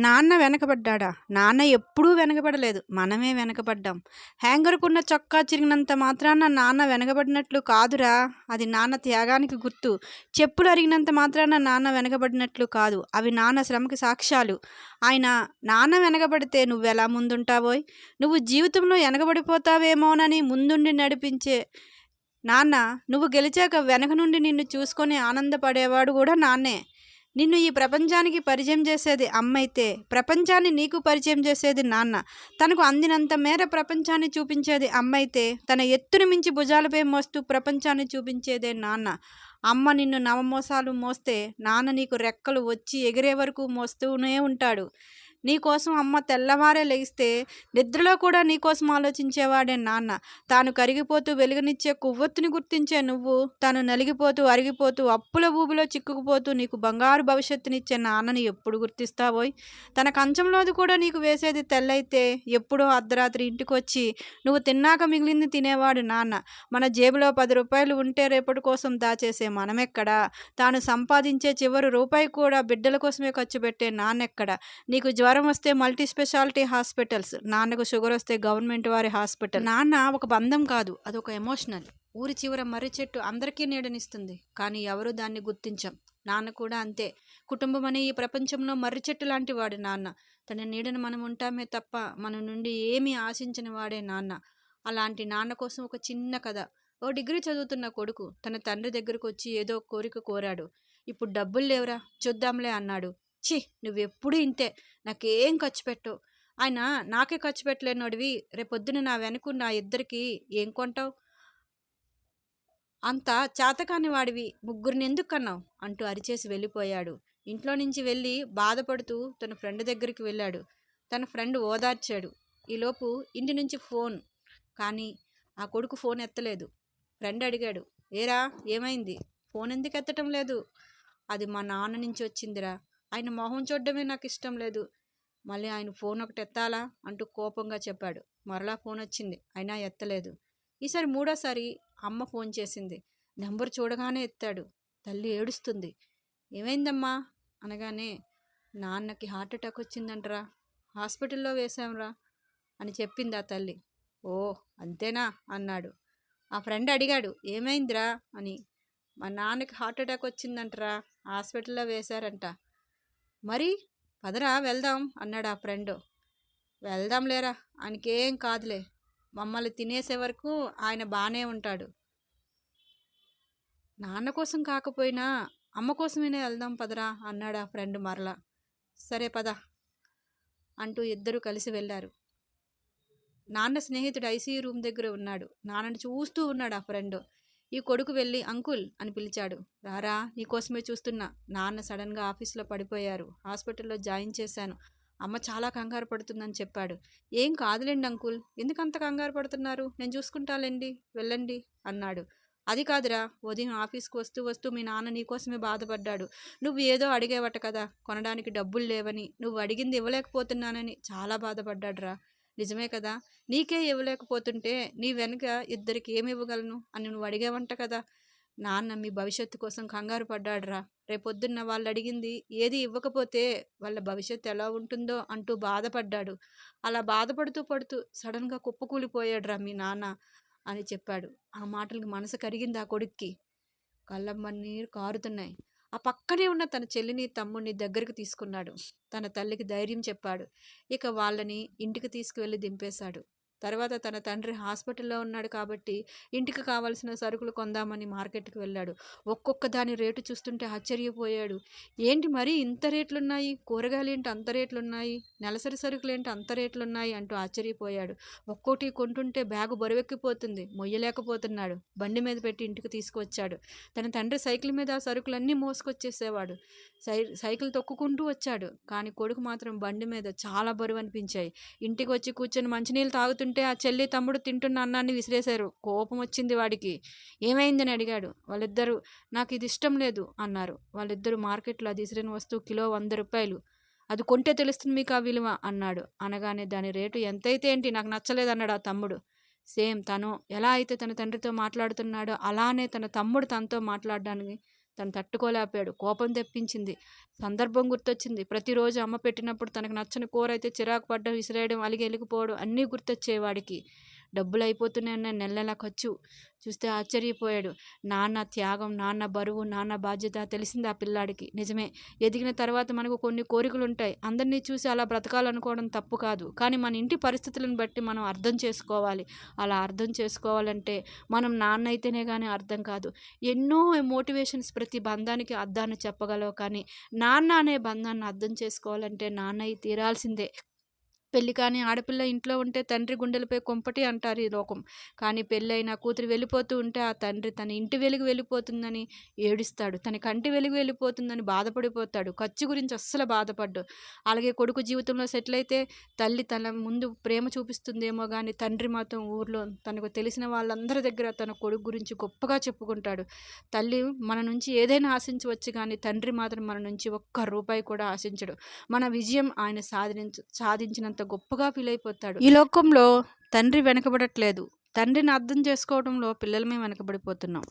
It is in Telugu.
నాన్న వెనకబడ్డాడా? నాన్న ఎప్పుడూ వెనకబడలేదు. మనమే వెనకబడ్డాం. హ్యాంగర్కున్న చొక్కా చిరిగినంత మాత్రాన నాన్న వెనకబడినట్లు కాదురా. అది నాన్న త్యాగానికి గుర్తు. చెప్పులు అరిగినంత మాత్రాన నాన్న వెనకబడినట్లు కాదు. అవి నాన్న శ్రమకి సాక్ష్యాలు. ఆయన నాన్న వెనకబడితే నువ్వెలా ముందుంటావోయ్? నువ్వు జీవితంలో వెనకబడిపోతావేమోనని ముందుండి నడిపించే నాన్న నువ్వు గెలిచాక వెనక నుండి నిన్ను చూసుకొని ఆనందపడేవాడు కూడా నాన్నే. నిన్ను ఈ ప్రపంచానికి పరిచయం చేసేది అమ్మ అయితే ప్రపంచాన్ని నీకు పరిచయం చేసేది నాన్న. తనకు అందినంత మేర ప్రపంచాన్ని చూపించేది అమ్మ అయితే తన ఎత్తును మించి భుజాలపై మోస్తూ ప్రపంచాన్ని చూపించేదే నాన్న. అమ్మ నిన్ను నవమోసాలు మోస్తే నాన్న నీకు రెక్కలు వచ్చి ఎగిరే వరకు మోస్తూనే ఉంటాడు. నీకోసం అమ్మ తెల్లవారే లేస్తే నిద్రలో కూడా నీకోసం ఆలోచించేవాడే నాన్న. తాను కరిగిపోతూ వెలుగునిచ్చే కొవ్వొత్తుని గుర్తించే నువ్వు తాను నలిగిపోతూ అరిగిపోతూ అప్పుల ఊబిలో చిక్కుకుపోతూ నీకు బంగారు భవిష్యత్తునిచ్చే నాన్నని ఎప్పుడు గుర్తిస్తావోయ్? తన కంచంలోది కూడా నీకు వేసేది తెల్లైతే ఎప్పుడో అర్ధరాత్రి ఇంటికి వచ్చి నువ్వు తిన్నాక మిగిలింది తినేవాడు నాన్న. మన జేబులో పది రూపాయలు ఉంటే రేపటి కోసం దాచేసే మనమెక్కడా? తాను సంపాదించే చివరి రూపాయి కూడా బిడ్డల కోసమే ఖర్చు పెట్టే నాన్నెక్కడ? నీకు జ్వరం వస్తే మల్టీ స్పెషాలిటీ హాస్పిటల్స్ నాన్నకు షుగర్ వస్తే గవర్నమెంట్ వారి హాస్పిటల్ నాన్న ఒక బంధం కాదు అదొక ఎమోషనల్ ఊరి చివర మర్రి చెట్టు అందరికీ నీడనిస్తుంది కానీ ఎవరు దాన్ని గుర్తించం. నాన్న కూడా అంతే. కుటుంబం అనే ఈ ప్రపంచంలో మర్రి చెట్టు లాంటి వాడు నాన్న. తన నీడను మనం ఉంటామే తప్ప మన నుండి ఏమీ ఆశించని వాడే నాన్న. అలాంటి నాన్న కోసం ఒక చిన్న కథ. ఓ డిగ్రీ చదువుతున్న కొడుకు తన తండ్రి దగ్గరకు వచ్చి ఏదో కోరిక కోరాడు. ఇప్పుడు డబ్బులు లేవురా చూద్దాంలే అన్నాడు. ఛీ! నువ్వెప్పుడు ఇంతే. నాకేం ఖర్చు పెట్టవు ఆయన నాకే ఖర్చు పెట్టలేనోడివి రేపొద్దున నా వెనుక నా ఇద్దరికి ఏం కొంటావు? అంత చేతకాని వాడివి. ముగ్గురిని ఎందుకు కన్నావు అంటూ అరిచేసి వెళ్ళిపోయాడు. ఇంట్లో నుంచి వెళ్ళి బాధపడుతూ తన ఫ్రెండ్ దగ్గరికి వెళ్ళాడు. తన ఫ్రెండ్ ఓదార్చాడు. ఈలోపు ఇంటి నుంచి ఫోన్. కానీ ఆ కొడుకు ఫోన్ ఎత్తలేదు. ఫ్రెండ్ అడిగాడు. ఏరా ఏమైంది? ఫోన్ ఎందుకు ఎత్తటం లేదు? అది మా నాన్న నుంచి వచ్చిందిరా. ఆయన మొహం చూడడమే నాకు ఇష్టం లేదు. మళ్ళీ ఆయన ఫోన్ ఒకటి ఎత్తాలా అంటూ కోపంగా చెప్పాడు. మరలా ఫోన్ వచ్చింది. అయినా ఎత్తలేదు. ఈసారి మూడోసారి అమ్మ ఫోన్ చేసింది. నెంబర్ చూడగానే ఎత్తాడు. తల్లి ఏడుస్తుంది. ఏమైందమ్మా? అనగానే నాన్నకి హార్ట్ అటాక్ వచ్చిందంటరా. హాస్పిటల్లో వేశాంరా అని చెప్పింది ఆ తల్లి. ఓ అంతేనా? అన్నాడు. ఆ ఫ్రెండ్ అడిగాడు. ఏమైందిరా అని. మా నాన్నకి హార్ట్ అటాక్ వచ్చిందంటరా. హాస్పిటల్లో వేశారంట. మరి పదరా వెళ్దాం అన్నాడు ఆ ఫ్రెండ్. వెళ్దాం లేరా? ఆయనకేం కాదులే. మమ్మల్ని తినేసే వరకు ఆయన బాగానే ఉంటాడు. నాన్న కోసం కాకపోయినా అమ్మ కోసమైనా వెళ్దాం పదరా అన్నాడు ఆ ఫ్రెండ్ మరలా. సరే పద అంటూ ఇద్దరు కలిసి వెళ్ళారు. నాన్న స్నేహితుడు ఐసీయూ రూమ్ దగ్గర ఉన్నాడు. నాన్నని చూస్తూ ఉన్నాడు ఆ ఫ్రెండ్. ఈ కొడుకు వెళ్ళి అంకుల్ అని పిలిచాడు. రారా నీకోసమే చూస్తున్నా. నాన్న సడన్గా ఆఫీస్లో పడిపోయారు. హాస్పిటల్లో జాయిన్ చేశాను. అమ్మ చాలా కంగారు పడుతుందని చెప్పాడు. ఏం కాదులేండి అంకుల్. ఎందుకంత కంగారు పడుతున్నారు? నేను చూసుకుంటాలేండి. వెళ్ళండి అన్నాడు. అది కాదురా. ఉదయం ఆఫీస్కి వస్తూ వస్తూ మీ నాన్న నీకోసమే బాధపడ్డాడు. నువ్వు ఏదో అడిగేవట కదా. కొనడానికి డబ్బులు లేవని. నువ్వు అడిగింది ఇవ్వలేకపోతున్నానని చాలా బాధపడ్డాడురా. నిజమే కదా? నీకే ఇవ్వలేకపోతుంటే నీ వెనుక ఇద్దరికి ఏమి ఇవ్వగలను అని నువ్వు అడిగావంట కదా? నాన్న మీ భవిష్యత్తు కోసం కంగారు పడ్డాడురా. రేపొద్దున్న వాళ్ళు అడిగింది ఏది ఇవ్వకపోతే వాళ్ళ భవిష్యత్తు ఎలా ఉంటుందో అంటూ బాధపడ్డాడు. అలా బాధపడుతూ పడుతూ సడన్గా కుప్పకూలిపోయాడురా మీ నాన్న అని చెప్పాడు. ఆ మాటలకు మనసు కరిగింది ఆ కొడుక్కి. కళ్ళమ్మ నీరు కారుతున్నాయి. ఆ పక్కనే ఉన్న తన చెల్లిని తమ్ముడిని దగ్గరికి తీసుకున్నాడు. తన తల్లికి ధైర్యం చెప్పాడు. ఇక వాళ్ళని ఇంటికి తీసుకువెళ్ళి దింపేశాడు. తర్వాత తన తండ్రి హాస్పిటల్లో ఉన్నాడు కాబట్టి ఇంటికి కావాల్సిన సరుకులు కొందామని మార్కెట్కి వెళ్ళాడు. ఒక్కొక్క దాని రేటు చూస్తుంటే ఆశ్చర్యపోయాడు. ఏంటి మరీ ఇంత రేట్లున్నాయి? కూరగాయలు ఏంటి అంత రేట్లున్నాయి? నెలసరి సరుకులు ఏంటి అంత రేట్లున్నాయి? అంటూ ఆశ్చర్యపోయాడు. ఒక్కోటి కొంటుంటే బ్యాగు బరువెక్కిపోతుంది. మొయ్యలేకపోతున్నాడు. బండి మీద పెట్టి ఇంటికి తీసుకువచ్చాడు. తన తండ్రి సైకిల్ మీద ఆ సరుకులన్నీ మోసుకొచ్చేసేవాడు. సై సైకిల్ తొక్కుకుంటూ వచ్చాడు. కానీ కొడుకు మాత్రం బండి మీద చాలా బరువు అనిపించాయి. ఇంటికి వచ్చి కూర్చొని మంచినీళ్ళు తాగుతుంటే ఆ చెల్లి తమ్ముడు తింటున్న అన్నాన్ని విసిరేశారు. కోపం వచ్చింది వాడికి. ఏమైందని అడిగాడు. వాళ్ళిద్దరూ నాకు ఇది ఇష్టం లేదు అన్నారు. వాళ్ళిద్దరూ మార్కెట్లో అది విసిరిన వస్తువు కిలో వంద రూపాయలు. అది కొంటే తెలుస్తుంది మీకు ఆ విలువ అన్నాడు. అనగానే దాని రేటు ఎంతైతే ఏంటి నాకు నచ్చలేదు అన్నాడు ఆ తమ్ముడు. సేమ్ తను ఎలా అయితే తన తండ్రితో మాట్లాడుతున్నాడో అలానే తన తమ్ముడు తనతో మాట్లాడడానికి తను తట్టుకోలేకపోయాడు. కోపం తెప్పించింది. సందర్భం గుర్తొచ్చింది. ప్రతిరోజు అమ్మ పెట్టినప్పుడు తనకు నచ్చని కూర అయితే చిరాకు పడ్డం విసిరేయడం అలిగి వెళ్ళిపోవడం అన్నీ గుర్తొచ్చేవాడికి. డబ్బులు అయిపోతున్నాయన్న నెల నెల ఖర్చు. చూస్తే ఆశ్చర్యపోయాడు. నాన్న త్యాగం నాన్న బరువు నాన్న బాధ్యత తెలిసింది ఆ పిల్లాడికి. నిజమే. ఎదిగిన తర్వాత మనకు కొన్ని కోరికలు ఉంటాయి అందరినీ చూసి అలా బ్రతకాలనుకోవడం తప్పు కాదు. కానీ మన ఇంటి పరిస్థితులను బట్టి మనం అర్థం చేసుకోవాలి. అలా అర్థం చేసుకోవాలంటే మనం నాన్న అయితేనే కానీ అర్థం కాదు. ఎన్నో మోటివేషన్స్ ప్రతి బంధానికి అర్థాన్ని చెప్పగలవు. కానీ నాన్న అనే బంధాన్ని అర్థం చేసుకోవాలంటే నాన్న తీరాల్సిందే. పెళ్ళి కానీ ఆడపిల్ల ఇంట్లో ఉంటే తండ్రి గుండెలపై కొంపటి అంటారు ఈ లోకం. కానీ పెళ్ళైన కూతురు వెళ్ళిపోతూ ఉంటే ఆ తండ్రి తన ఇంటి వెలుగు వెళ్ళిపోతుందని ఏడుస్తాడు. తన కంటి వెలుగు వెళ్ళిపోతుందని బాధపడిపోతాడు. ఖర్చు గురించి అస్సలు బాధపడ్డు. అలాగే కొడుకు జీవితంలో సెటిల్ అయితే తల్లి తన ముందు ప్రేమ చూపిస్తుందేమో కానీ తండ్రి మాత్రం ఊర్లో తనకు తెలిసిన వాళ్ళందరి దగ్గర తన కొడుకు గురించి గొప్పగా చెప్పుకుంటాడు. తల్లి మన నుంచి ఏదైనా ఆశించవచ్చు కానీ తండ్రి మాత్రం మన నుంచి ఒక్క రూపాయి కూడా ఆశించడు. మన విజయం ఆయన సాధించ సాధించినంత గొప్పగా ఫీల్ అయిపోతాడు ఈ లోకంలో తండ్రి వెనకబడట్లేదు. తండ్రిని అర్థం చేసుకోవడంలో పిల్లలమే వెనకబడిపోతున్నాం.